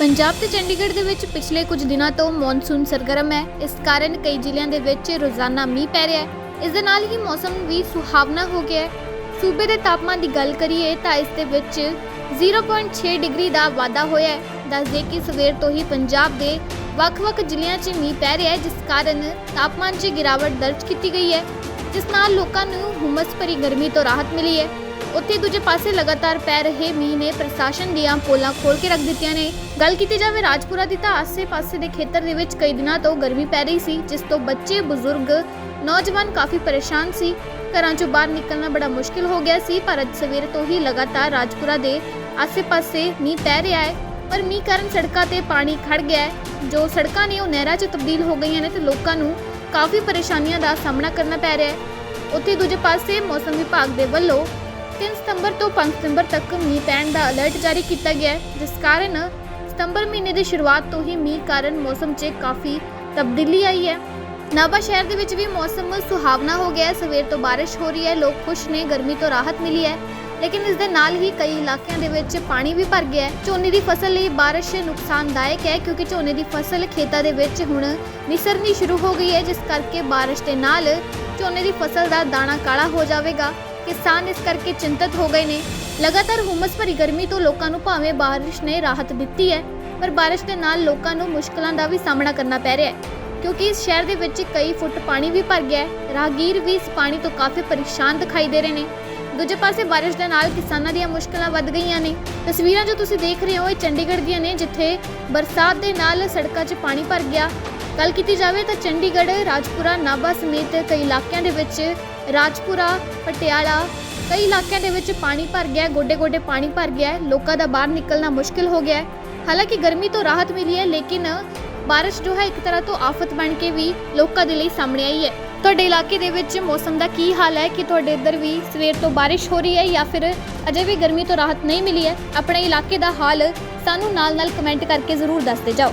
ਪੰਜਾਬ ਤੇ ਚੰਡੀਗੜ੍ਹ ਦੇ ਵਿੱਚ ਪਿਛਲੇ ਕੁਝ ਦਿਨਾਂ ਤੋਂ ਮੌਨਸੂਨ ਸਰਗਰਮ ਹੈ। ਇਸ ਕਾਰਨ ਕਈ ਜ਼ਿਲ੍ਹਿਆਂ ਦੇ ਵਿੱਚ ਰੋਜ਼ਾਨਾ ਮੀਂਹ ਪੈ ਰਿਹਾ ਹੈ। ਇਸ ਦੇ ਨਾਲ ਹੀ ਮੌਸਮ ਵੀ ਸੁਹਾਵਣਾ ਹੋ ਗਿਆ ਹੈ। ਸੂਬੇ ਦੇ ਤਾਪਮਾਨ ਦੀ ਗੱਲ ਕਰੀਏ ਤਾਂ ਇਸ ਦੇ ਵਿੱਚ 0.6 ਡਿਗਰੀ ਦਾ ਵਾਧਾ ਹੋਇਆ ਹੈ। ਦੱਸਦੇ ਕਿ ਸਵੇਰ ਤੋਂ ਹੀ ਪੰਜਾਬ ਦੇ ਵੱਖ-ਵੱਖ ਜ਼ਿਲ੍ਹਿਆਂ 'ਚ ਮੀਂਹ ਪੈ ਰਿਹਾ ਹੈ, ਜਿਸ ਕਾਰਨ ਤਾਪਮਾਨ 'ਚ ਗਿਰਾਵਟ ਦਰਜ ਕੀਤੀ ਗਈ ਹੈ। ਜਿਸ ਨਾਲ ਲੋਕਾਂ ਨੂੰ ਹੁਮਸ ਭਰੀ ਗਰਮੀ ਤੋਂ ਰਾਹਤ ਮਿਲੀ ਹੈ। ਉੱਥੇ ਦੂਜੇ ਪਾਸੇ ਲਗਾਤਾਰ ਪੈ ਰਹੇ ਮੀਂਹ ਨੇ ਪ੍ਰਸ਼ਾਸਨ ਦੀਆਂ ਪੋਲਾਂ ਖੋਲ ਕੇ ਰੱਖ ਦਿੱਤੀਆਂ ਨੇ। ਗੱਲ ਕੀਤੀ ਜਾਵੇ ਰਾਜਪੁਰਾ ਦੀ ਤਾਂ ਆਸੇ-ਪਾਸੇ ਦੇ ਖੇਤਰ ਦੇ ਵਿੱਚ ਕਈ ਦਿਨਾਂ ਤੋਂ ਗਰਮੀ ਪੈ ਰਹੀ ਸੀ, ਜਿਸ ਤੋਂ ਬੱਚੇ, ਬਜ਼ੁਰਗ, ਨੌਜਵਾਨ ਕਾਫੀ ਪਰੇਸ਼ਾਨ ਸੀ। ਘਰਾਂ ਚੋਂ ਬਾਹਰ ਨਿਕਲਣਾ ਬੜਾ ਮੁਸ਼ਕਿਲ ਹੋ ਗਿਆ ਸੀ, ਪਰ ਅੱਜ ਸਵੇਰ ਤੋਂ ਹੀ ਲਗਾਤਾਰ ਰਾਜਪੁਰਾ ਦੇ ਆਸੇ-ਪਾਸੇ ਮੀਂਹ ਪੈ ਰਿਹਾ ਹੈ। ਪਰ ਮੀਂਹ ਕਾਰਨ ਸੜਕਾਂ ਤੇ ਪਾਣੀ ਖੜ ਗਿਆ ਹੈ। ਜੋ ਸੜਕਾਂ ਨੇ ਉਹ ਨਹਿਰਾਂ 'ਚ ਤਬਦੀਲ ਹੋ ਗਈਆਂ ਨੇ ਤੇ ਲੋਕਾਂ ਨੂੰ ਕਾਫੀ ਪਰੇਸ਼ਾਨੀਆਂ ਦਾ ਸਾਹਮਣਾ ਕਰਨਾ ਪੈ ਰਿਹਾ ਹੈ। ਉੱਥੇ ਦੂਜੇ ਪਾਸੇ ਮੌਸਮ ਵਿਭਾਗ ਦੇ ਵੱਲੋਂ 3 ਸਤੰਬਰ ਤੋਂ 5 ਸਤੰਬਰ ਤੱਕ ਮੀਂਹ ਪੈਣ ਦਾ ਅਲਰਟ ਜਾਰੀ ਕੀਤਾ ਗਿਆ ਹੈ, ਜਿਸ ਕਾਰਨ ਸਤੰਬਰ ਮਹੀਨੇ ਦੀ ਸ਼ੁਰੂਆਤ ਤੋਂ ਹੀ ਮੀਂਹ ਕਾਰਨ ਮੌਸਮ 'ਚ ਕਾਫੀ ਤਬਦੀਲੀ ਆਈ ਹੈ। ਨਾਭਾ ਸ਼ਹਿਰ ਦੇ ਵਿੱਚ ਵੀ ਮੌਸਮ ਸੁਹਾਵਣਾ ਹੋ ਗਿਆ ਹੈ, ਸਵੇਰ ਤੋਂ ਬਾਰਿਸ਼ ਹੋ ਰਹੀ ਹੈ, ਲੋਕ ਖੁਸ਼ ਨੇ, ਗਰਮੀ ਤੋਂ ਰਾਹਤ ਮਿਲੀ ਹੈ, ਲੇਕਿਨ ਇਸ ਦੇ ਨਾਲ ਹੀ ਕਈ ਇਲਾਕਿਆਂ ਦੇ ਵਿੱਚ ਪਾਣੀ ਵੀ ਭਰ ਗਿਆ ਹੈ। ਝੋਨੇ ਦੀ ਫਸਲ ਲਈ ਬਾਰਿਸ਼ ਨੁਕਸਾਨਦਾਇਕ ਹੈ, ਕਿਉਂਕਿ ਝੋਨੇ ਦੀ ਫਸਲ ਖੇਤਾਂ ਦੇ ਵਿੱਚ ਹੁਣ ਨਿਸਰਨੀ ਸ਼ੁਰੂ ਹੋ ਗਈ ਹੈ, ਜਿਸ ਕਰਕੇ ਬਾਰਿਸ਼ ਦੇ ਨਾਲ ਝੋਨੇ ਦੀ ਫਸਲ ਦਾ ਦਾਣਾ ਕਾਲਾ ਹੋ ਜਾਵੇਗਾ। ਕਿਸਾਨ ਇਸ ਕਰਕੇ ਚਿੰਤਤ ਹੋ ਗਏ ਨੇ। ਲਗਾਤਾਰ ਹੁਮਸ ਭਰੀ ਗਰਮੀ ਤੋਂ ਲੋਕਾਂ ਨੂੰ ਭਾਵੇਂ ਬਾਰਿਸ਼ ਨੇ ਰਾਹਤ ਦਿੱਤੀ ਹੈ, ਪਰ ਬਾਰਿਸ਼ ਦੇ ਨਾਲ ਲੋਕਾਂ ਨੂੰ ਮੁਸ਼ਕਲਾਂ ਦਾ ਵੀ ਸਾਹਮਣਾ ਕਰਨਾ ਪੈ ਰਿਹਾ ਹੈ। ਕਿਉਂਕਿ ਇਸ ਸ਼ਹਿਰ ਦੇ ਵਿੱਚ ਕਈ ਫੁੱਟ ਪਾਣੀ ਵੀ ਭਰ ਗਿਆ ਹੈ। ਰਾਹਗੀਰ ਵੀ ਇਸ ਪਾਣੀ ਤੋਂ ਕਾਫੀ ਪਰੇਸ਼ਾਨ ਦਿਖਾਈ ਦੇ ਰਹੇ ਨੇ। ਦੂਜੇ ਪਾਸੇ ਬਾਰਿਸ਼ ਦੇ ਨਾਲ ਕਿਸਾਨਾਂ ਦੀਆਂ ਮੁਸ਼ਕਲਾਂ ਵੱਧ ਗਈਆਂ ਨੇ। ਤਸਵੀਰਾਂ ਜੋ ਤੁਸੀਂ ਦੇਖ ਰਹੇ ਹੋ, ਇਹ ਚੰਡੀਗੜ੍ਹ ਦੀਆਂ ਨੇ, ਜਿੱਥੇ ਬਰਸਾਤ ਦੇ ਨਾਲ ਸੜਕਾਂ 'ਚ ਪਾਣੀ ਭਰ ਗਿਆ। ਗੱਲ ਕੀਤੀ ਜਾਵੇ ਤਾਂ ਚੰਡੀਗੜ੍ਹ, ਰਾਜਪੁਰਾ, ਨਾਭਾ ਸਮੇਤ ਕਈ ਇਲਾਕਿਆਂ ਦੇ ਵਿੱਚ ਰਾਜਪੁਰਾ, ਪਟਿਆਲਾ, ਕਈ ਇਲਾਕਿਆਂ ਦੇ ਵਿੱਚ ਪਾਣੀ ਭਰ ਗਿਆ ਗੋਡੇ-ਗੋਡੇ ਪਾਣੀ ਭਰ ਗਿਆ ਲੋਕਾਂ ਦਾ ਬਾਹਰ ਨਿਕਲਣਾ ਮੁਸ਼ਕਿਲ ਹੋ ਗਿਆ ਹਾਲਾਂਕਿ ਗਰਮੀ ਤੋਂ ਰਾਹਤ ਮਿਲੀ ਹੈ, ਲੇਕਿਨ ਬਾਰਿਸ਼ ਜੋ ਹੈ ਇੱਕ ਤਰ੍ਹਾਂ ਤੋਂ ਆਫਤ ਬਣ ਕੇ ਵੀ ਲੋਕਾਂ ਦੇ ਲਈ ਸਾਹਮਣੇ ਆਈ ਹੈ। ਤੁਹਾਡੇ ਇਲਾਕੇ ਦੇ ਵਿੱਚ ਮੌਸਮ ਦਾ ਕੀ ਹਾਲ ਹੈ? ਕਿ ਤੁਹਾਡੇ ਇੱਧਰ ਵੀ ਸਵੇਰ ਤੋਂ ਬਾਰਿਸ਼ ਹੋ ਰਹੀ ਹੈ ਜਾਂ ਫਿਰ ਅਜੇ ਵੀ ਗਰਮੀ ਤੋਂ ਰਾਹਤ ਨਹੀਂ ਮਿਲੀ ਹੈ? ਆਪਣੇ ਇਲਾਕੇ ਦਾ ਹਾਲ ਸਾਨੂੰ ਨਾਲ-ਨਾਲ ਕਮੈਂਟ ਕਰਕੇ ਜ਼ਰੂਰ ਦੱਸਦੇ ਜਾਓ।